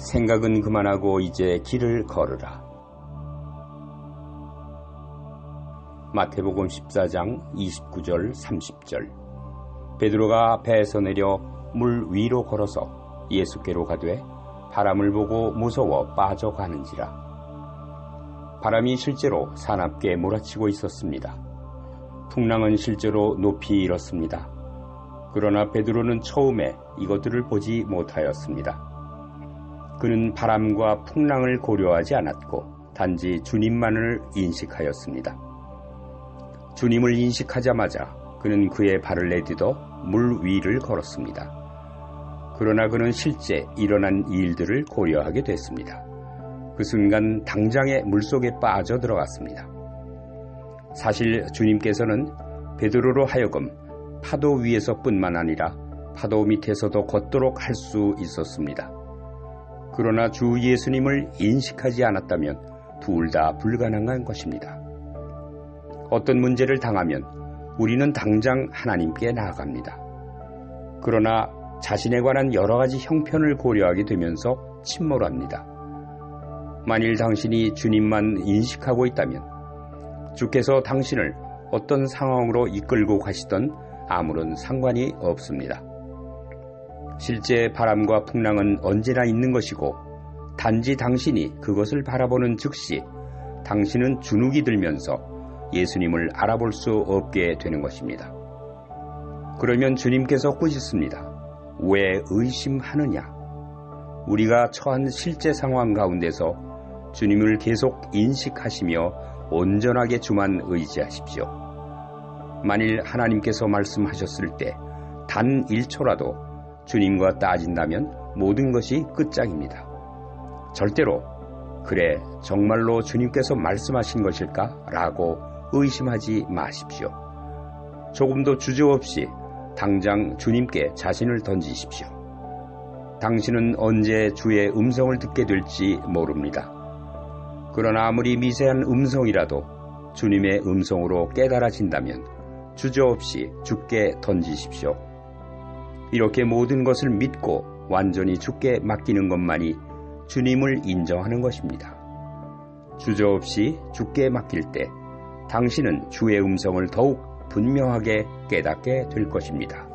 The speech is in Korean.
생각은 그만하고 이제 길을 걸으라. 마태복음 14장 29절 30절 베드로가 배에서 내려 물 위로 걸어서 예수께로 가되 바람을 보고 무서워 빠져가는지라. 바람이 실제로 사납게 몰아치고 있었습니다. 풍랑은 실제로 높이 일었습니다. 그러나 베드로는 처음에 이것들을 보지 못하였습니다. 그는 바람과 풍랑을 고려하지 않았고 단지 주님만을 인식하였습니다. 주님을 인식하자마자 그는 그의 발을 내딛어 물 위를 걸었습니다. 그러나 그는 실제 일어난 일들을 고려하게 됐습니다. 그 순간 당장에 물속에 빠져 들어갔습니다. 사실 주님께서는 베드로로 하여금 파도 위에서뿐만 아니라 파도 밑에서도 걷도록 할 수 있었습니다. 그러나 주 예수님을 인식하지 않았다면 둘 다 불가능한 것입니다. 어떤 문제를 당하면 우리는 당장 하나님께 나아갑니다. 그러나 자신에 관한 여러 가지 형편을 고려하게 되면서 침몰합니다. 만일 당신이 주님만 인식하고 있다면 주께서 당신을 어떤 상황으로 이끌고 가시던 아무런 상관이 없습니다. 실제 바람과 풍랑은 언제나 있는 것이고 단지 당신이 그것을 바라보는 즉시 당신은 주눅이 들면서 예수님을 알아볼 수 없게 되는 것입니다. 그러면 주님께서 꾸짖습니다. 왜 의심하느냐? 우리가 처한 실제 상황 가운데서 주님을 계속 인식하시며 온전하게 주만 의지하십시오. 만일 하나님께서 말씀하셨을 때 단 1초라도 주님과 따진다면 모든 것이 끝장입니다. 절대로 그래 정말로 주님께서 말씀하신 것일까? 라고 의심하지 마십시오. 조금도 주저없이 당장 주님께 자신을 던지십시오. 당신은 언제 주의 음성을 듣게 될지 모릅니다. 그러나 아무리 미세한 음성이라도 주님의 음성으로 깨달아진다면 주저없이 주께 던지십시오. 이렇게 모든 것을 믿고 완전히 주께 맡기는 것만이 주님을 인정하는 것입니다. 주저없이 주께 맡길 때 당신은 주의 음성을 더욱 분명하게 깨닫게 될 것입니다.